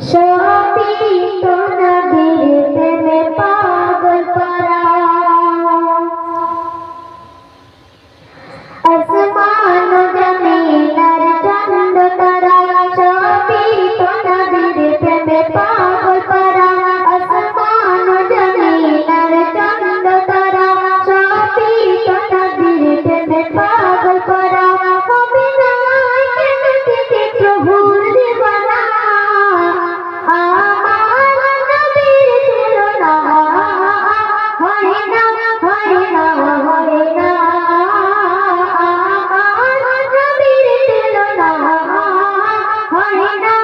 সত্যি তো নবীর প্রেমে পা Lord.